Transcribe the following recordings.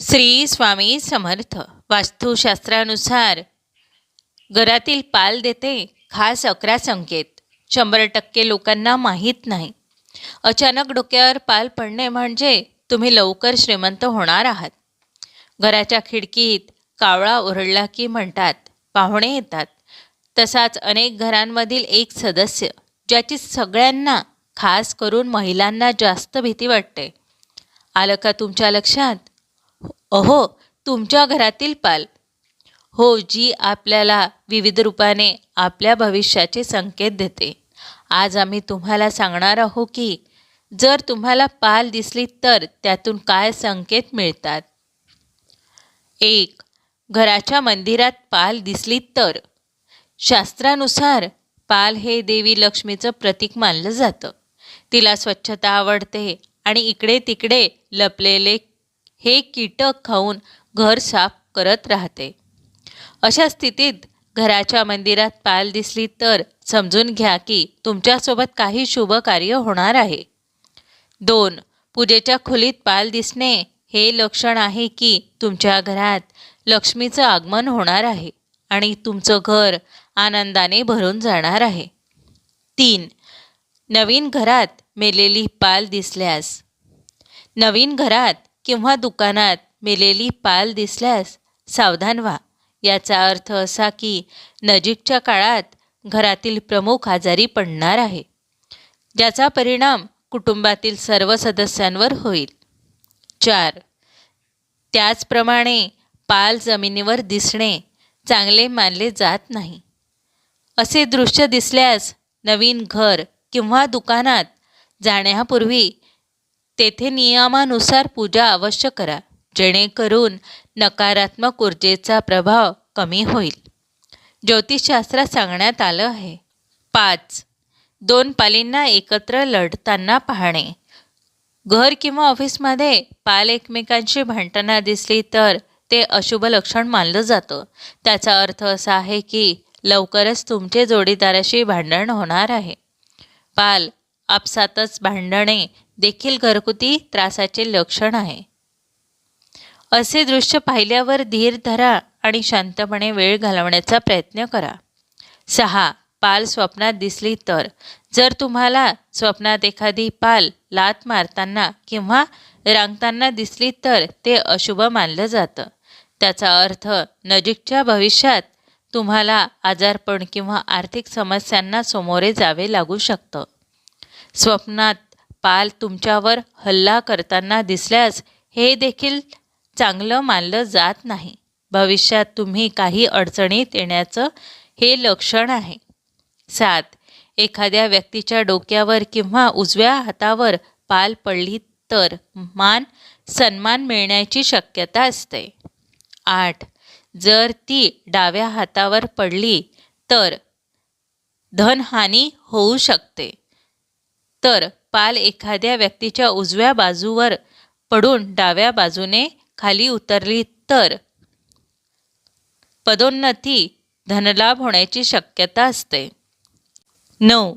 श्री स्वामी समर्थ. वास्तुशास्त्रानुसार घरातील पाल देते खास अकरा संकेत. शंभर टक्के लोकांना माहीत नाही. अचानक डोक्यावर पाल पडणे म्हणजे तुम्ही लवकर श्रीमंत होणार आहात. घराच्या खिडकीत कावळा ओरडला की म्हणतात पाहुणे येतात. तसाच अनेक घरांमधील एक सदस्य ज्याची सगळ्यांना खास करून महिलांना जास्त भीती वाटते. आलं का तुमच्या लक्षात? अहो तुमच्या घरातील पाल. हो जी आपल्याला विविध रूपाने आपल्या भविष्याचे संकेत देते. आज आम्ही तुम्हाला सांगणार आहो की जर तुम्हाला पाल दिसली तर त्यातून काय संकेत मिळतात? एक घराच्या मंदिरात पाल दिसली तर. शास्त्रानुसार पाल हे देवी लक्ष्मीचं प्रतीक मानलं जातं. तिला स्वच्छता आवडते आणि इकडे तिकडे लपलेले हे कीटक खाऊन घर साफ करत राहते. अशा स्थितीत घराच्या मंदिरात पाल दिसली तर समजून घ्या की तुमच्यासोबत काही शुभ कार्य होणार आहे. दोन पूजेच्या खोलीत पाल दिसणे हे लक्षण आहे की तुमच्या घरात लक्ष्मीचं आगमन होणार आहे आणि तुमचं घर आनंदाने भरून जाणार आहे. तीन नवीन घरात मेलेली पाल दिसल्यास. नवीन घरात किंवा दुकानात मेलेली पाल दिसल्यास सावधान व्हा. याचा अर्थ असा की नजीकच्या काळात घरातील प्रमुख आजारी पडणार आहे ज्याचा परिणाम कुटुंबातील सर्व सदस्यांवर होईल. चार त्याचप्रमाणे पाल जमिनीवर दिसणे चांगले मानले जात नाही. असे दृश्य दिसल्यास नवीन घर किंवा दुकानात जाण्यापूर्वी तेथे नियमानुसार पूजा अवश्य करा. जेणेकरून नकारात्मक ऊर्जेचा प्रभाव कमी होईल. ज्योतिषशास्त्रात सांगण्यात आलं आहे पाच दोन पालींना एकत्र लढताना पाहणे. घर किंवा ऑफिसमध्ये पाल एकमेकांशी भांडताना दिसली तर ते अशुभ लक्षण मानलं जातं. त्याचा अर्थ असा आहे की लवकरच तुमचे जोडीदाराशी भांडण होणार आहे. पाल आपसातच भांडणे देखील घरगुती त्रासाचे लक्षण आहे. असे दृश्य पाहिल्यावर धीर धरा आणि शांतपणे वेळ घालवण्याचा प्रयत्न करा. सहा पाल स्वप्नात दिसली तर. जर तुम्हाला स्वप्नात एखादी पाल लात मारताना किंवा रांगताना दिसली तर ते अशुभ मानलं जातं. त्याचा अर्थ नजीकच्या भविष्यात तुम्हाला आजारपण किंवा आर्थिक समस्यांना सामोरे जावे लागू शकतं. स्वप्नात पाल तुमच्यावर हल्ला करताना दिसल्यास हे देखील चांगलं मानलं जात नाही. भविष्यात तुम्ही काही अडचणीत येण्याचं हे लक्षण आहे. सात. एखाद्या व्यक्तीच्या डोक्यावर किंवा उजव्या हातावर पाल पडली तर मान सन्मान मिळण्याची शक्यता असते. आठ. जर ती डाव्या हातावर पडली तर धनहानी होऊ शकते. तर पाल एखाद्या व्यक्तीच्या उजव्या बाजूवर पडून डाव्या बाजूने खाली उतरली तर पदोन्नती धनलाभ होण्याची शक्यता असते. नऊ.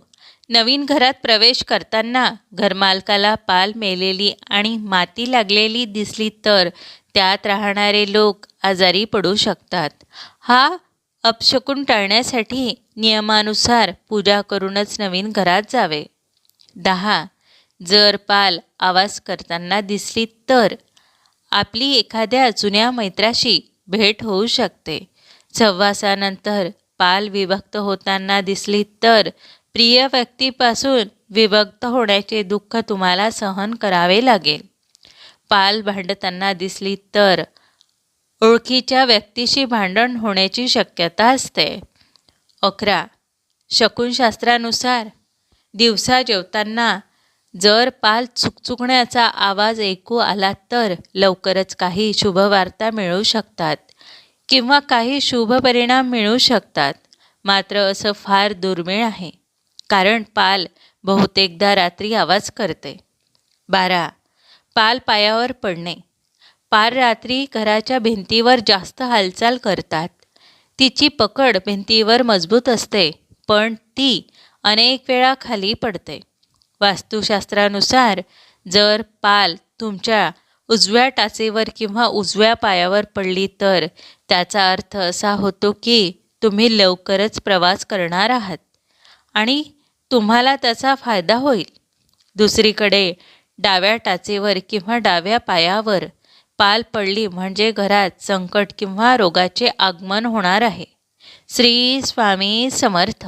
नवीन घरात प्रवेश करताना घरमालकाला पाल मेलेली आणि माती लागलेली दिसली तर त्यात राहणारे लोक आजारी पडू शकतात. हा अपशकून टाळण्यासाठी नियमानुसार पूजा करूनच नवीन घरात जावे. दहा. जर पाल आवाज करताना दिसली तर आपली एखाद्या जुन्या मैत्राशी भेट होऊ शकते. सहवासानंतर पाल विभक्त होताना दिसली तर प्रिय व्यक्तीपासून विभक्त होण्याचे दुःख तुम्हाला सहन करावे लागेल. पाल भांडताना दिसली तर ओळखीच्या व्यक्तीशी भांडण होण्याची शक्यता असते. अकरा. शकुनशास्त्रानुसार दिवसा जेवताना जर पाल चुकचुकण्याचा आवाज ऐकू आला तर लवकरच काही शुभवार्ता मिळू शकतात किंवा काही शुभ परिणाम मिळू शकतात. मात्र असं फार दुर्मिळ आहे कारण पाल बहुतेकदा रात्री आवाज करते. बारा. पाल पायावर पडणे. पाल रात्री घराच्या भिंतीवर जास्त हालचाल करतात. तिची पकड भिंतीवर मजबूत असते पण ती अनेक वेळा खाली पडते. वास्तुशास्त्रानुसार जर पाल तुमच्या उजव्या टाचेवर किंवा उजव्या पायावर पडली तर त्याचा अर्थ असा होतो की तुम्ही लवकरच प्रवास करणार आहात आणि तुम्हाला त्याचा फायदा होईल. दुसरीकडे डाव्या टाचेवर किंवा डाव्या पायावर पाल पडली म्हणजे घरात संकट किंवा रोगाचे आगमन होणार आहे. श्री स्वामी समर्थ.